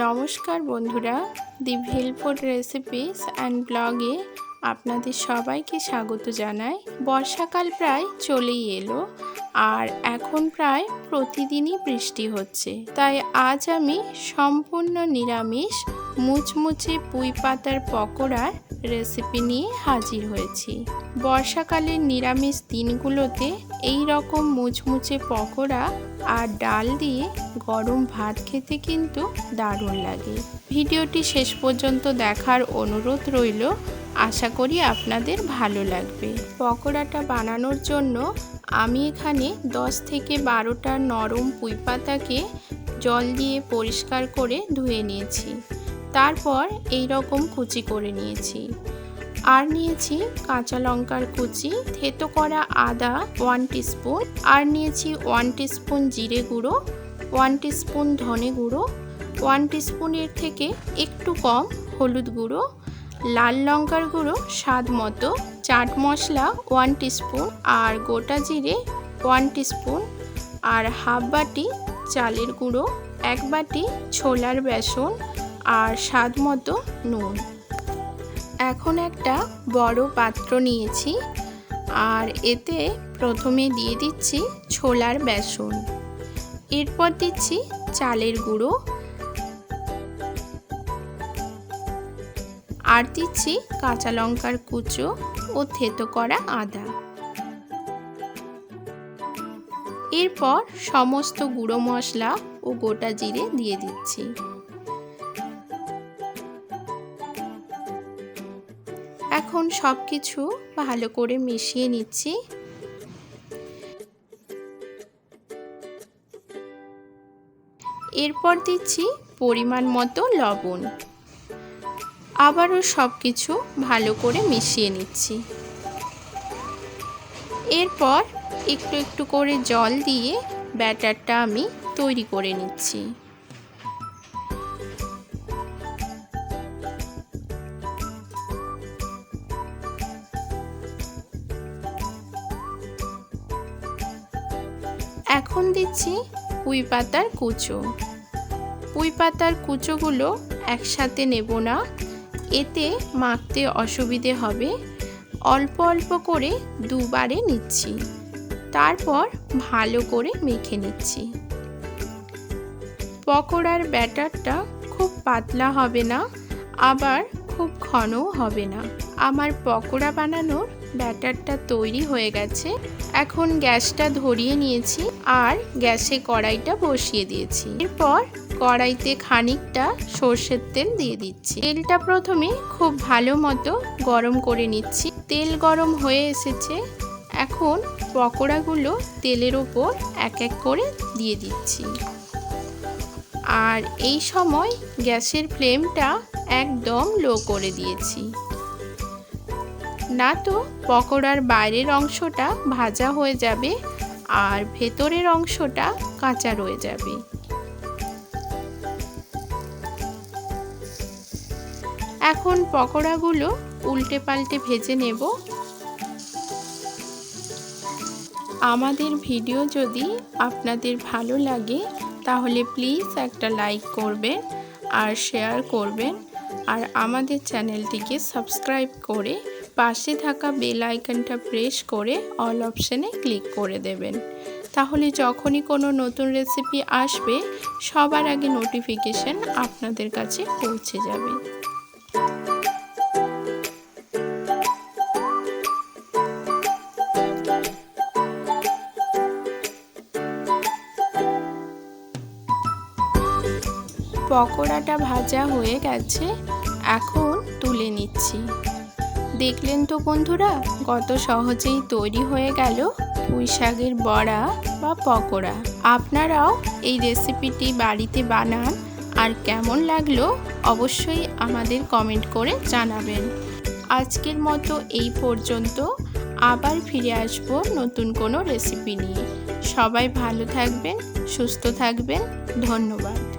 নমস্কার বন্ধুরা দি ভিলফুড recipes and ব্লগে আপনাদের সবাইকে স্বাগত জানাই। বর্ষাকাল প্রায় চলেই এলো আর এখন প্রায় প্রতিদিনই বৃষ্টি হচ্ছে। তাই আজ আমি সম্পূর্ণ নিরামিষ মুচমুচে পুঁই পাতার পকোড়ার রেসিপি নিয়ে হাজির হয়েছি। বর্ষাকালের নিরামিষ দিনগুলোতে এই রকম মুচমুচে পকোড়া আর ডাল দিয়ে গরম ভাত খেতে কিন্তু দারুণ লাগে। ভিডিওটি শেষ পর্যন্ত দেখার অনুরোধ রইল। আশা করি আপনাদের ভালো লাগবে। পকোড়াটা বানানোর জন্য আমি এখানে 10 থেকে বারোটা নরম পুঁই পাতাকে জল দিয়ে পরিষ্কার করে ধুয়ে নিয়েছি। তারপর এই রকম কুচি করে নিয়েছি। আর নিয়েছি কাঁচা লঙ্কার কুচি, থেতো করা আদা ওয়ান টিস্পুন আর নিয়েছি ওয়ান টিস্পুন জিরে গুঁড়ো ওয়ান টিস্পুন ধনে গুঁড়ো ওয়ান টিস্পুনের থেকে একটু কম হলুদ গুঁড়ো, লাল লঙ্কার গুঁড়ো স্বাদ মতো, চাট মশলা ওয়ান টিস্পুন আর গোটা জিরে ওয়ান টিস্পুন আর হাফ বাটি চালের গুঁড়ো, এক বাটি ছোলার বেসন আর স্বাদ মতো নুন। এখন একটা বড় পাত্র নিয়েছি, আর এতে প্রথমে দিয়ে দিচ্ছি ছোলার বেসন। এরপর দিচ্ছি চালের গুঁড়ো। আর দিচ্ছি কাঁচা লঙ্কার কুচো ও থেতো করা আদা। এরপর সমস্ত গুঁড়ো মশলা ও গোটা জিরে দিয়ে দিচ্ছি। এখন সব কিছু ভালো করে মিশিয়ে নিচ্ছি। এরপর দিচ্ছি পরিমাণ মতো লবণ। আবারও সব কিছু ভালো করে মিশিয়ে নিচ্ছি। এরপর একটু একটু করে জল দিয়ে ব্যাটারটা আমি তৈরি করে নিচ্ছি। এখন দিচ্ছি পুঁই পাতার কুচো। পুঁই পাতার কুচোগুলো একসাথে নেব না, এতে মাখতে অসুবিধে হবে। অল্প অল্প করে দুবারে নিচ্ছি, তারপর ভালো করে মেখে নিচ্ছি। পকোড়ার ব্যাটারটা খুব পাতলা হবে না, আবার খুব ঘনও হবে না। আমার পকোড়া বানানোর ব্যাটারটা তৈরি হয়ে গেছে। এখন গ্যাসটা ধরিয়ে নিয়েছি আর গ্যাসে কড়াইটা বসিয়ে দিয়েছি। এরপর কড়াইতে খানিকটা সর্ষের তেল দিয়ে দিচ্ছি। তেলটা প্রথমে খুব ভালো মতো গরম করে নিচ্ছি। তেল গরম হয়ে এসেছে। এখন পকোড়াগুলো তেলের ওপর এক এক করে দিয়ে দিচ্ছি। আর এই সময় গ্যাসের ফ্লেমটা একদম লো করে দিয়েছি। না তো পকোড়ার বাইরের অংশটা ভাজা হয়ে যাবে আর ভেতরের অংশটা কাঁচা রয়ে যাবে। এখন পকোড়াগুলো উল্টে পাল্টে ভেজে নেব। আমাদের ভিডিও যদি আপনাদের ভালো লাগে, তাহলে প্লিজ একটা লাইক করবেন আর শেয়ার করবেন। আর আমাদের চ্যানেলটিকে সাবস্ক্রাইব করে পাশে থাকা বেল আইকনটা প্রেস করে অল অপশানে ক্লিক করে দেবেন। তাহলে যখনই কোনো নতুন রেসিপি আসবে, সবার আগে নোটিফিকেশান আপনাদের কাছে পৌঁছে যাবে। পকোড়াটা ভাজা হয়ে গেছে, এখন তুলে নিচ্ছি। দেখলেন তো বন্ধুরা? কত সহজেই তৈরি হয়ে গেল পুঁই শাকের বড়া বা পকোড়া। আপনারাও এই রেসিপিটি বাড়িতে বানান আর কেমন লাগল অবশ্যই আমাদের কমেন্ট করে জানাবেন। আজকের মতো এই পর্যন্ত। আবার ফিরে আসব নতুন কোনো রেসিপি নিয়ে। সবাই ভালো থাকবেন, সুস্থ থাকবেন। ধন্যবাদ।